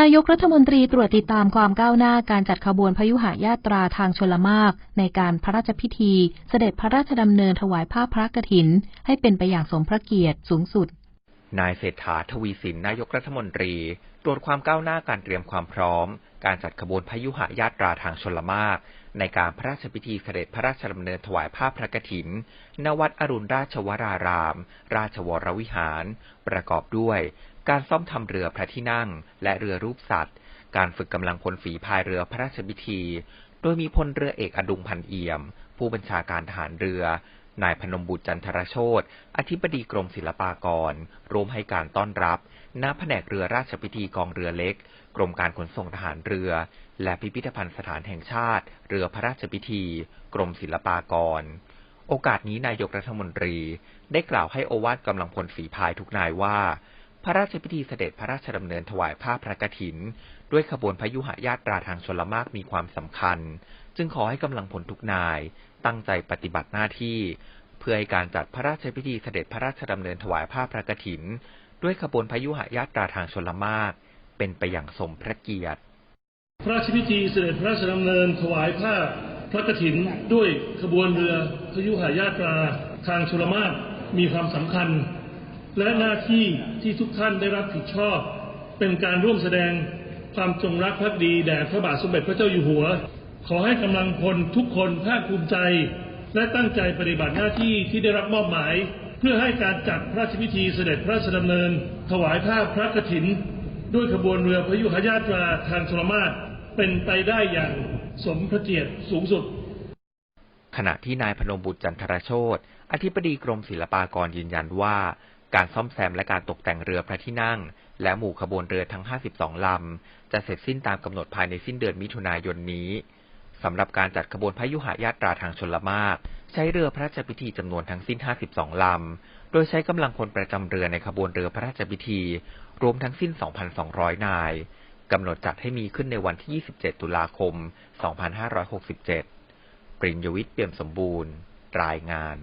นายกรัฐมนตรีตรวจติดตามความก้าวหน้าการจัดขบวนพยุหายาตราทางชลมากในการพระราชพิธี เสด็จพระราชดำเนินถวายผ้าพระกฐิน ให้เป็นไปอย่างสมพระเกียรติสูงสุด นายเศรษฐาทวีสินนายกรัฐมนตรี ตรวจความก้าวหน้าการเตรียมความพร้อม การจัดขบวนพยุหายาตราทางชลมาก ในการพระราชพิธีเสด็จพระราชดำเนินถวายผ้าพระกฐิน ณ วัดอรุณราชวราราม ราชวรวิหาร ประกอบด้วย การซ่อมทำเรือพระที่นั่ง และเรือรูปสัตว์ การฝึกกำลังพลฝีพายเรือพระราชพิธี โดยมีพลเรือเอกอดุงพันเอี่ยม ผู้บัญชาการทหารเรือ นายพนมบุตรจันทรโชตอธิบดีกรมศิลปากร ร่วมให้การต้อนรับ ณ แผนกเรือราชพิธีกองเรือเล็ก กรมการขนส่งทหารเรือ และพิพิธภัณฑ์สถานแห่งชาติ เรือพระราชพิธี กรมศิลปากร โอกาสนี้นายกรัฐมนตรี ได้กล่าวให้โอวาทกำลังพลฝีพายทุกนายว่า พระราชพิธีเสด็จพระราชดำเนินถวายผ้าพระกฐิน ด้วยขบวนพยุหายาตราทางชลมากมีความสำคัญ จึงขอให้กำลังพลทุกนาย ตั้งใจปฏิบัติหน้าที่ เพื่อให้การจัดพระราชพิธีเสด็จพระราชดำเนินถวายผ้าพระกฐิน ด้วยขบวนพยุหายาตราทางชลมากเป็นไปอย่างสมพระเกียรติ พระราชพิธีเสด็จพระราชดำเนินถวายผ้าพระกฐินด้วยขบวนเรือพยุหายาตราทางชลมากมีความสำคัญ และหน้าที่ที่ทุกท่านได้รับผิดชอบ เป็นการร่วมแสดงความจงรักภักดีแด่พระบาทสมเด็จพระเจ้าอยู่หัว ขอให้กำลังพลทุกคนภาคภูมิใจ และตั้งใจปฏิบัติหน้าที่ที่ได้รับมอบหมาย เพื่อให้การจัดพระราชพิธีเสด็จพระราชดำเนิน ถวายผ้าพระกฐิน ด้วยขบวนเรือพยุหายาตราทางชลมากเป็นไปได้อย่างสมพระเกียรติสูงสุด ขณะที่นายพนมบุตรจันทรโชตอธิบดีกรมศิลปากรยืนยันว่า การซ่อมแซมและการตกแต่งเรือพระที่นั่ง และหมู่ขบวนเรือทั้ง 52 ลำ จะเสร็จสิ้นตามกำหนดภายในสิ้นเดือนมิถุนายนนี้สำหรับการจัดขบวนพยุหายาตราทางชลมากใช้เรือพระราชพิธีจำนวนทั้งสิ้น 52 ลำ โดยใช้กำลังพลประจำเรือในขบวนเรือพระราชพิธี รวมทั้งสิ้น 2,200 นายกำหนดจัดให้มีขึ้นในวันที่ 27 ตุลาคม 2567 ปริญญวิทย์เปี่ยมสมบูรณ์ รายงาน